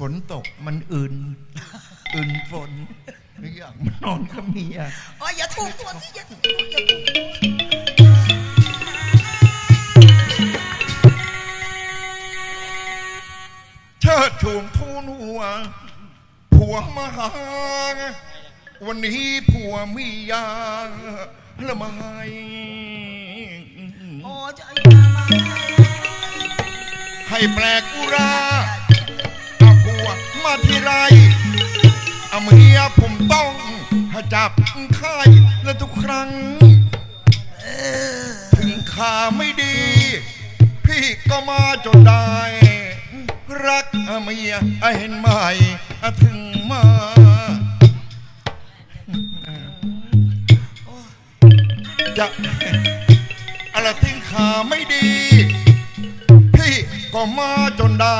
ฝนตกมันอื่น อื่นฝนไม่อยากมานอนกับเมียอ๋ออย่าถูกตัวสิอย่าถูกตัวอย่าถูกตัวเชิดชูงทูนหัวผัวมาหา วันนี้ผัวมียาละไมอ๋อจะเอายามาให้แปลกอุราอาผัวมาที ไรอาเมียผมต้องจับไข้และทุกครั้งถึงขาไม่ดี พี่ก็มาจนได้ รักเมียเห็นไหมถึงมาจะอะไรถึงขาไม่ดี พี่ก็มาจนได้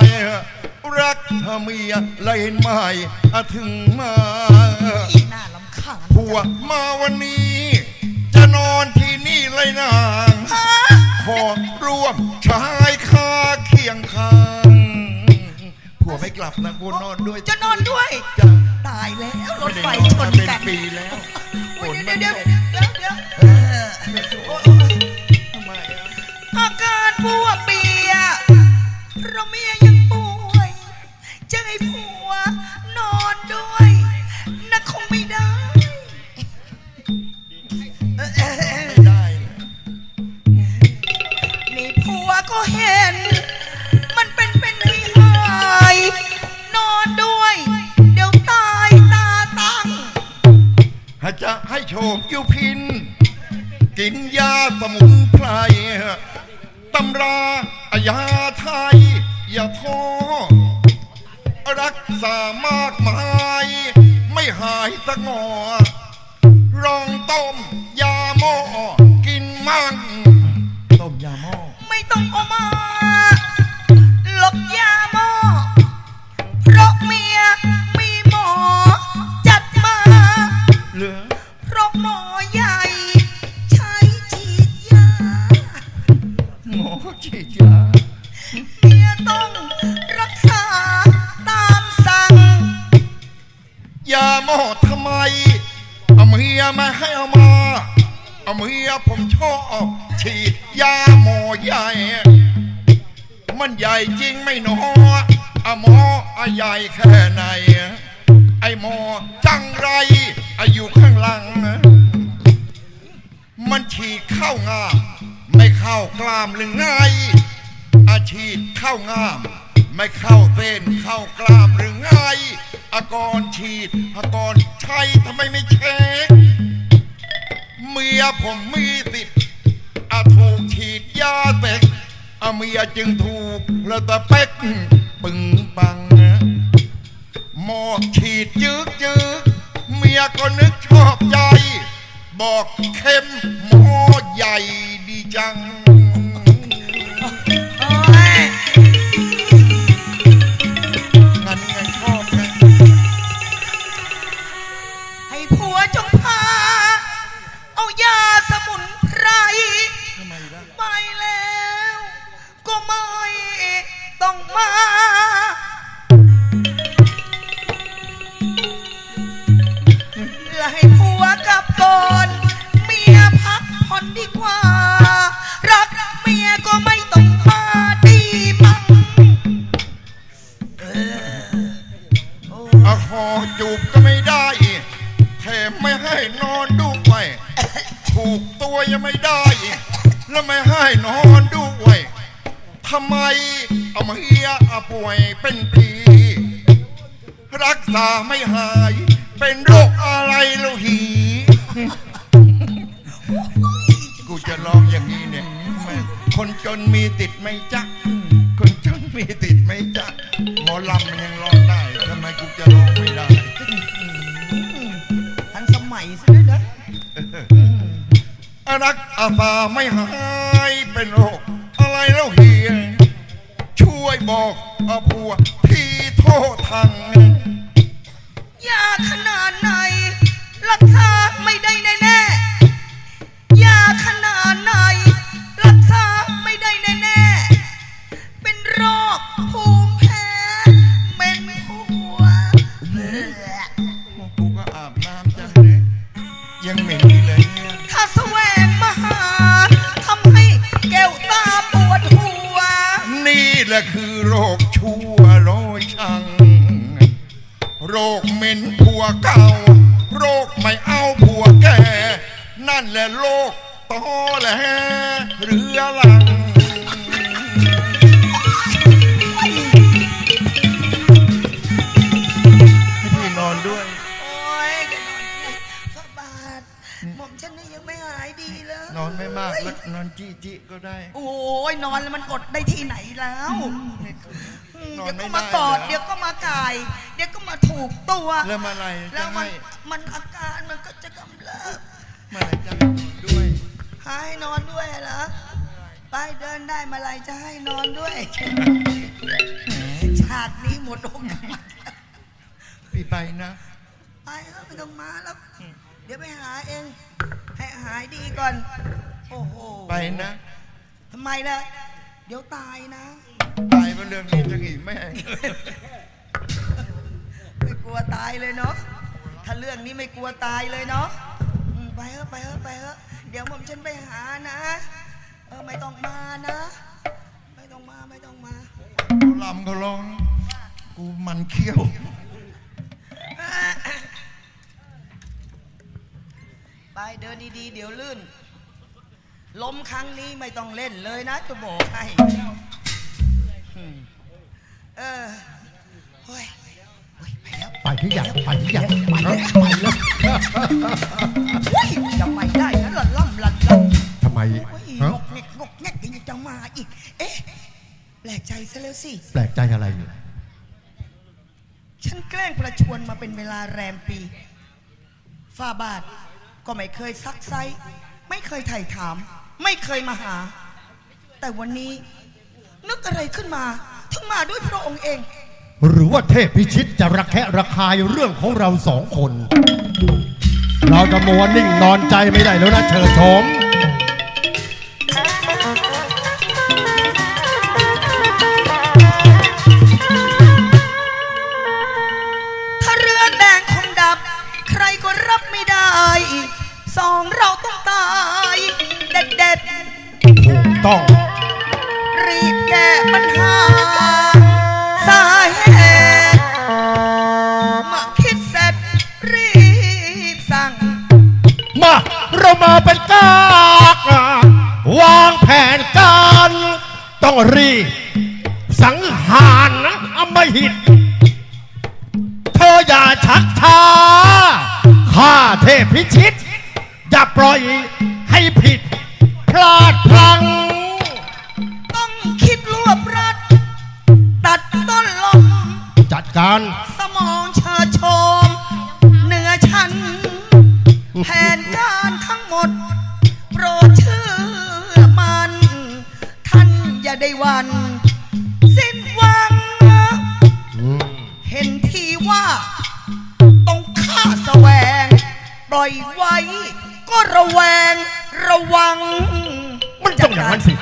รักเมียเลยเห็นไหมถึงมาอีหน้าลำคาญผัวมาวันนี้ จะนอนที่นี่เลยนางฮะขอร่วมชายคาเคียงข้างผัวไม่กลับนะกูนอนด้วยจะนอนด้วยจ้ะตายแล้วรถไม่ไฟด้นชอนนมาเป็นกันปีแล้วฝโอ้ยนเดี๋มัยวนเดี๋ยวตกเดี๋ยวเดี๋ยว โชคยุพิน กินยาสมุนไพรตำรายาไทย อย่าท้อรักษามากมาย ไม่หายสักหงอรองต้ หมอฉีดยาเมียต้องรักษาตามสั่งยาหมอทำไม เอาเมียมาให้เอามา เอาเมียผมชอบฉีดยาหมอใหญ่ มันใหญ่จริงไม่หนออะหมออะใหญ่แค่ไหน ไอหมอจังไรอายุข้างหลัง มันฉีดเข้างา ข้ากล้ามหรือไง อาฉีดเข้างาม ไม่เข้าเส้นเข้ากล้ามหรือไง อากรฉีดอากรใช้ทำไมไม่เช็คเมียผมมีติดอาถูกฉีดยาเต็กอาเมียจึงถูกแล้วตะเป็กปึงปังหมอฉีดจึกจึกเมียก็นึกชอบใจ บอกเข้ม ให้ผัวกลับก่อน เมียพักผ่อนดีกว่า รักเมียก็ไม่ต้องมาดีมั้งเออโอ้อาคอจูบก็ไม่ได้แถมไม่ให้นอนด้วยถูกตัวยังไม่ได้แล้วไม่ให้นอนด้วยทำไมเอามาเฮียอาป่วยเป็นปี รักษาไม่หาย เป็นโรคอะไรโลหี กูจะร้องอย่างนี้เนี่ยแม่คนจนมีติดไหมจ๊ะ คนจนมีติดไหมจ๊ะ หมอลำมันยังร้องได้ทำไมกูจะร้องไม่ได้ ทันสมัยซะด้วยนะรักอาสาไม่หายเป็นโรคอะไรแล้วเฮียช่วยบอกอาผัว โรคเหม็นผัวเก่า โรคไม่เอาผัวแก่ นั่นแหละโรคตอแหลเรือหลัง หม่อมฉันนี่ยังไม่หายดีเลยนอนไม่มากแล้วนอนจี้จี้ก็ได้ โอ้ยนอนแล้วมันกดได้ที่ไหนแล้วอืมนอเดี๋นยวไม่ก็ได้มากอด เหรอ เดี๋ยวก็มาก่ายเดี๋ยวก็มาถูกตัว แล้วเมื่อไหรแล้จะวมัให้นมันอาการมันก็จะกำเริบเมื่อไหรจะให้นอนด้วยให้นอนด้วยเหรอไปเดินได้เมาไรจะให้นอนด้วยฉากนี้หมดโอกาสพี่ไปนะ ไปเถอะไม่ต้องมาแล้วเดี๋ยวไปหาเอง ให้หายดีก่อน โอ้โหไปนะ ทำไมล่ะ เดี๋ยวตายนะ ตายเพราะเรื่องนี้จะหนีแม่งไม่กลัวตายเลยเนาะ ถ้าเรื่องนี้ไม่กลัวตายเลยเนาะอืมไปเถอะไปเถอะไปเถอะเดี๋ยวผมฉันไปหานะ เออไม่ต้องมานะ ไม่ต้องมาไม่ต้องมา เขาลำเขาร้องกูมันเขี้ยว ไปเดินดีๆ เดี๋ยวลื่น ล้มครั้งนี้ไม่ต้องเล่นเลยนะจะบอกให้อืมเออเฮ้ยเฮ้ยไปแล้วไปที่อยากไปที่อยากไปแล้วไปแล้วเฮ้ยจะไปได้นะล่ะล่ำลันลันทำไมเฮ้ยฮะงกเงกงกเงกยังจะมาอีก เอ๊ะแปลกใจซะแล้วสิ แปลกใจอะไรฉันแกล้งประชวนมาเป็นเวลาแรมปีฝ้าบาท ก็ไม่เคยซักไซไม่เคยไถ่ถาม ไม่เคยมาหา แต่วันนี้นึกอะไรขึ้นมาถึงมาด้วยพระองค์เอง หรือว่าเทพพิชิตจะระแคะระคายเรื่องของเราสองคน เราจะมัวนิ่งนอนใจไม่ได้แล้วนะเชิญชม สองเราต้องตาย เด็ดถูกต้องๆรีบแก้ปัญหา สาเหตุเมื่อคิดเสร็จรีบสั่ง มาเรามาเป็นกากวางแผนการ ต้องรีบสังหารอำมหิต เธออย่าชักช้าข้าเทพพิชิต อย่าปล่อยให้ผิด พลาดพลังต้องคิดรวบรัดตัดต้นลมจัดการ สมองเชิดโชมเหนือฉัน แผนการทั้งหมด โปรดเชื่อมัน ท่านอย่าได้หวัน สิ้นหวัง เห็นทีว่า ต้องฆ่าแสวง ปล่อยไว้ ก็ระแวงระวัง มันจะองอย่างนั้นสิ